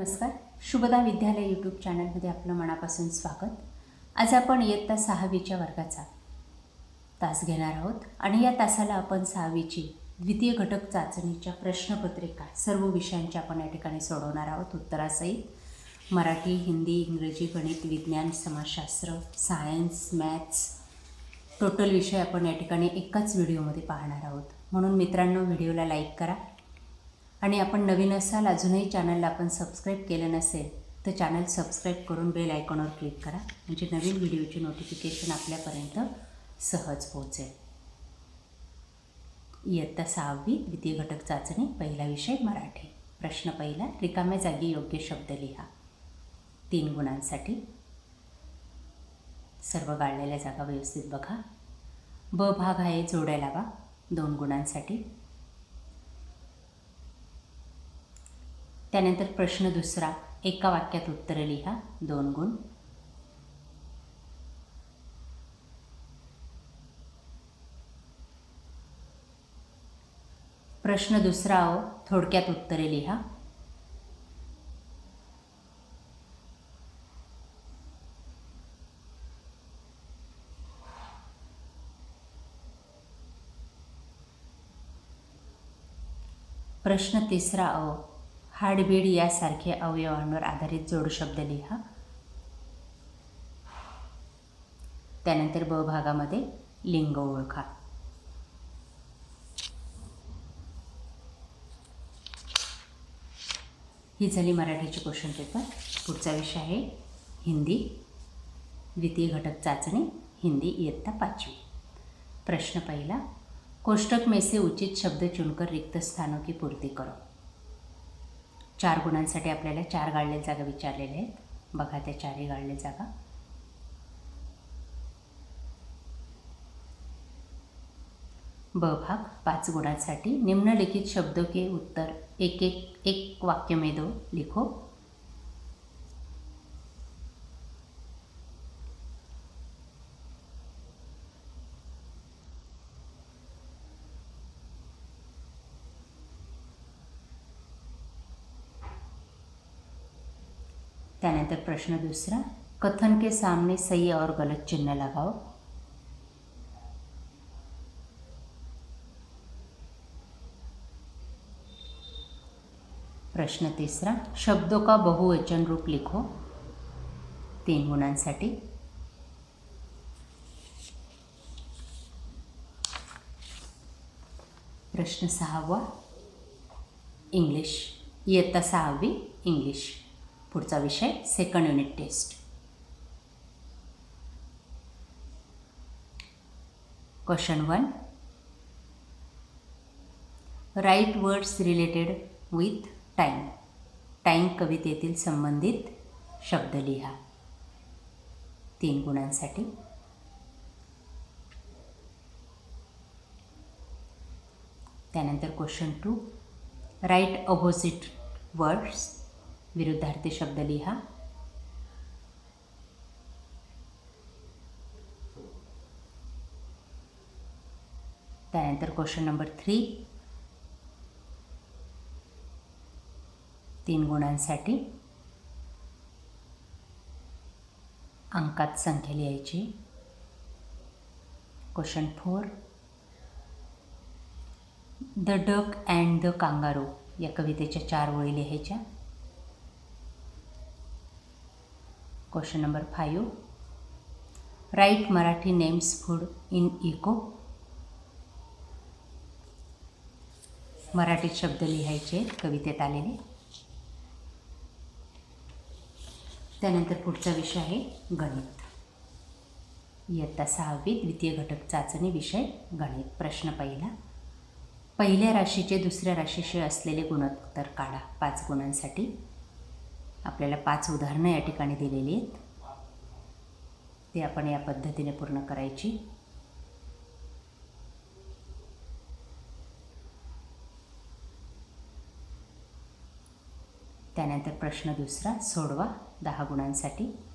नमस्कार. शुभदा विद्यालय यूट्यूब चॅनलमध्ये आपलं मनापासून स्वागत. आज आपण इयत्ता सहावीच्या वर्गाचा तास घेणार आहोत आणि या तासाला आपण सहावीची द्वितीय घटक चाचणीच्या प्रश्नपत्रिका सर्व विषयांच्या आपण या ठिकाणी सोडवणार आहोत. उत्तरासहित मराठी हिंदी इंग्रजी गणित विज्ञान समाजशास्त्र सायन्स मॅथ्स टोटल विषय आपण या ठिकाणी एकाच व्हिडिओमध्ये पाहणार आहोत. म्हणून मित्रांनो व्हिडिओला लाईक करा. आणि आपण नवीन असाल अजूनही चॅनलला आपण सबस्क्राईब केलं नसेल तर चॅनल सबस्क्राईब करून बेल आयकॉनवर क्लिक करा. म्हणजे नवीन व्हिडिओचे नोटिफिकेशन आपल्यापर्यंत सहज पोहोचेल. इयत्ता सहावी द्वितीय घटक चाचणी पहिला विषय मराठी. प्रश्न पहिला रिकाम्या जागी योग्य शब्द लिहा. तीन गुणांसाठी. सर्व गाळलेल्या जागा व्यवस्थित बघा. ब भाग आहे जोड्या लावा. दोन गुणांसाठी. त्यानंतर प्रश्न दुसरा. एका वाक्यात उत्तरं लिहा. दोन गुण. प्रश्न दुसरा हो. थोडक्यात उत्तरे लिहा. प्रश्न तिसरा अ हाडबीड यासारखे अवयवांवर आधारित जोडशब्द लिहा. त्यानंतर ब भागामध्ये लिंग ओळखा. ही झाली मराठीची क्वेश्चन पेपर पुढचा विषय आहे हिंदी. द्वितीय घटक चाचणी हिंदी इयत्ता पाचवी. प्रश्न पहिला कोष्टक में से उचित शब्द चुनकर रिक्त स्थानों की पूर्ती करो. चार गुणांसाठी आपल्याला चार गाळलेल्या जागा विचारलेल्या आहेत. बघा त्या चारही गाळलेल्या जागा. ब भाग पाच गुणांसाठी निम्नलिखित शब्दों के उत्तर एक एक एक वाक्य में दो लिखो. प्रश्न दूसरा, कथन के सामने सही और गलत चिन्ह लगाओ। प्रश्न तीसरा, शब्दों का बहुवचन रूप लिखो। तीन गुणांसाठी प्रश्न सहावा इंग्लिश। इयत्ता सहावी इंग्लिश। पुढचा विषय second unit test question one write words related with time time कवितेतील संबंधित शब्द लिहा. तीन गुणांसाठी. त्यानंतर question to right opposite words विरुद्धार्थी शब्द लिहा. त्यानंतर क्वेश्चन नंबर थ्री तीन गुणांसाठी अंकात संख्या लिहायची. Question four the duck and the kangaroo या कवितेच्या चार ओळी लिहायच्या. Question number five write Marathi names food in eco. मराठीत शब्द लिहायचे कवितेत आलेले. त्यानंतर पुढचा विषय आहे गणित. इयत्ता सहावी द्वितीय घटक चाचणी विषय गणित. प्रश्न पहिला. पहिल्या राशीचे दुसऱ्या राशीशी असलेले गुणोत्तर काढा. पाच गुणांसाठी. आपल्याला पाच उदाहरणं या ठिकाणी दिलेली आहेत. ते आपण या पद्धतीने पूर्ण करायची. त्यानंतर प्रश्न दुसरा सोडवा दहा गुणांसाठी.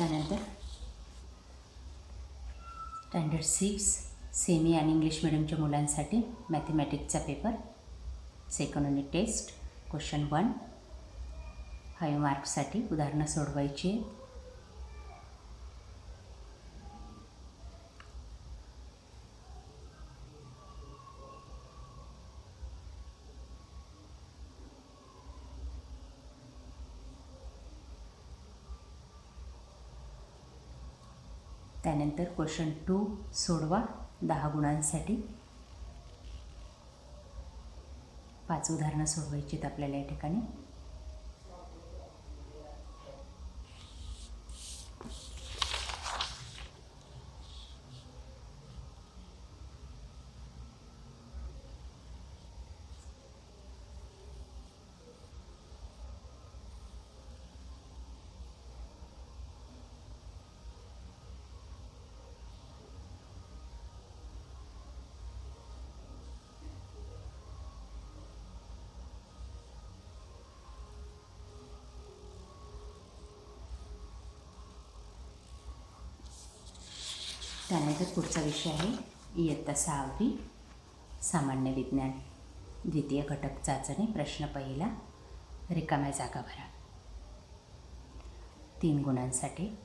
त्यानंतर स्टँडर्ड सिक्स सेमी आणि इंग्लिश मिडियमच्या मुलांसाठी मॅथमॅटिक्सचा paper second unit test question one five मार्क्ससाठी उदाहरणं सोडवायची त्यानंतर क्वेश्चन टू सोडवा. दहा गुणांसाठी. पाच उदाहरणं सोडवायची आहेत आपल्याला या ठिकाणी. त्यानंतर पुढचा विषय आहे. इयत्ता सहावी सामान्य विज्ञान. द्वितीय घटक चाचणी प्रश्न पहिला रिकाम्या जागा भरा. तीन गुणांसाठी.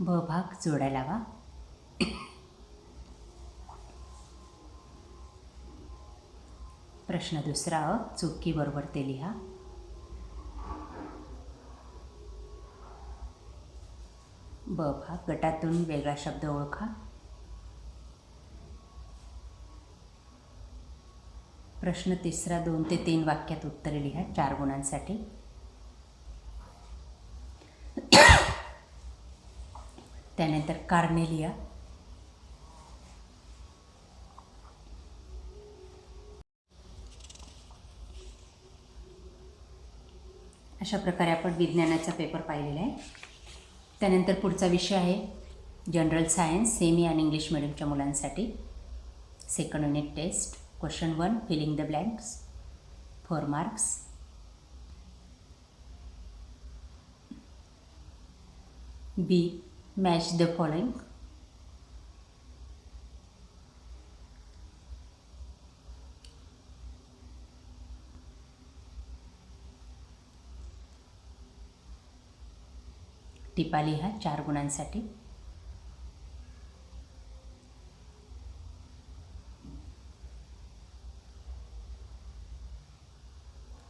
ब भाग जोड्या लावा. प्रश्न दुसरा अ चुकी बरोबर ते लिहा. ब भाग गटातून वेगळा शब्द ओळखा. प्रश्न तिसरा दोन ते तीन वाक्यात उत्तरे लिहा चार गुणांसाठी. त्यानंतर कारणे लिहा. अशा प्रकारे आपण विज्ञानाचा पेपर पाहिलेला आहे. त्यानंतर पुढचा विषय आहे. जनरल सायन्स सेमी आणि इंग्लिश मिडियमच्या मुलांसाठी. Second unit test question one filling the blanks four marks B match the following टिपा लिहा चार गुणांसाठी.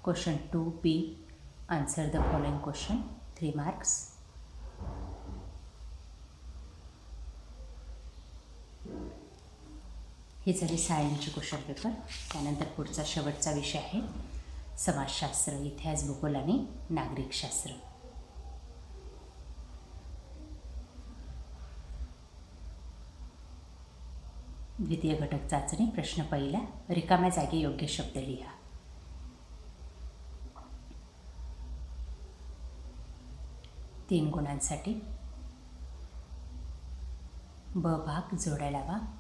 Question two B answer the following question three marks हे झाले सायन्सचे क्वेश्चन पेपर त्यानंतर पुढचा शेवटचा विषय आहे समाजशास्त्र इतिहास भूगोल आणि नागरिकशास्त्र. द्वितीय घटक चाचणी प्रश्न पहिला रिकाम्या जागी योग्य शब्द लिहा. तीन गुणांसाठी. ब भाग जोड्या लावा.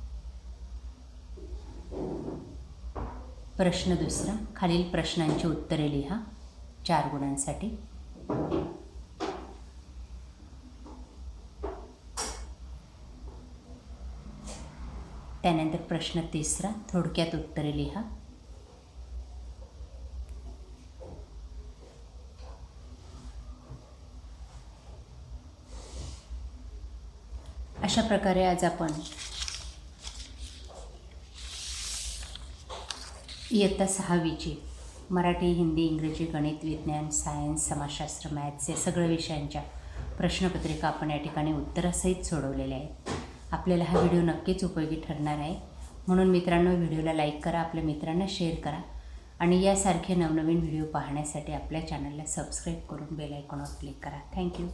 प्रश्न दुसरा खालील प्रश्नांची उत्तरे लिहा. चार गुणांसाठी. त्यानंतर प्रश्न तिसरा थोडक्यात उत्तरे लिहा. अशा प्रकारे आज आपण इयत्ता सहावीची मराठी हिंदी इंग्रजी गणित विज्ञान सायन्स समाजशास्त्र मॅथ्स या सगळ्या विषयांच्या प्रश्नपत्रिका आपण या ठिकाणी उत्तरासहित सोडवलेल्या आहेत. आपल्याला हा व्हिडिओ नक्कीच उपयोगी ठरणार आहे. म्हणून मित्रांनो व्हिडिओला लाईक करा आपल्या मित्रांना शेअर करा आणि यासारखे नवनवीन व्हिडिओ पाहण्यासाठी आपल्या चॅनलला सबस्क्राईब करून बेल आयकॉनवर क्लिक करा. थँक्यू.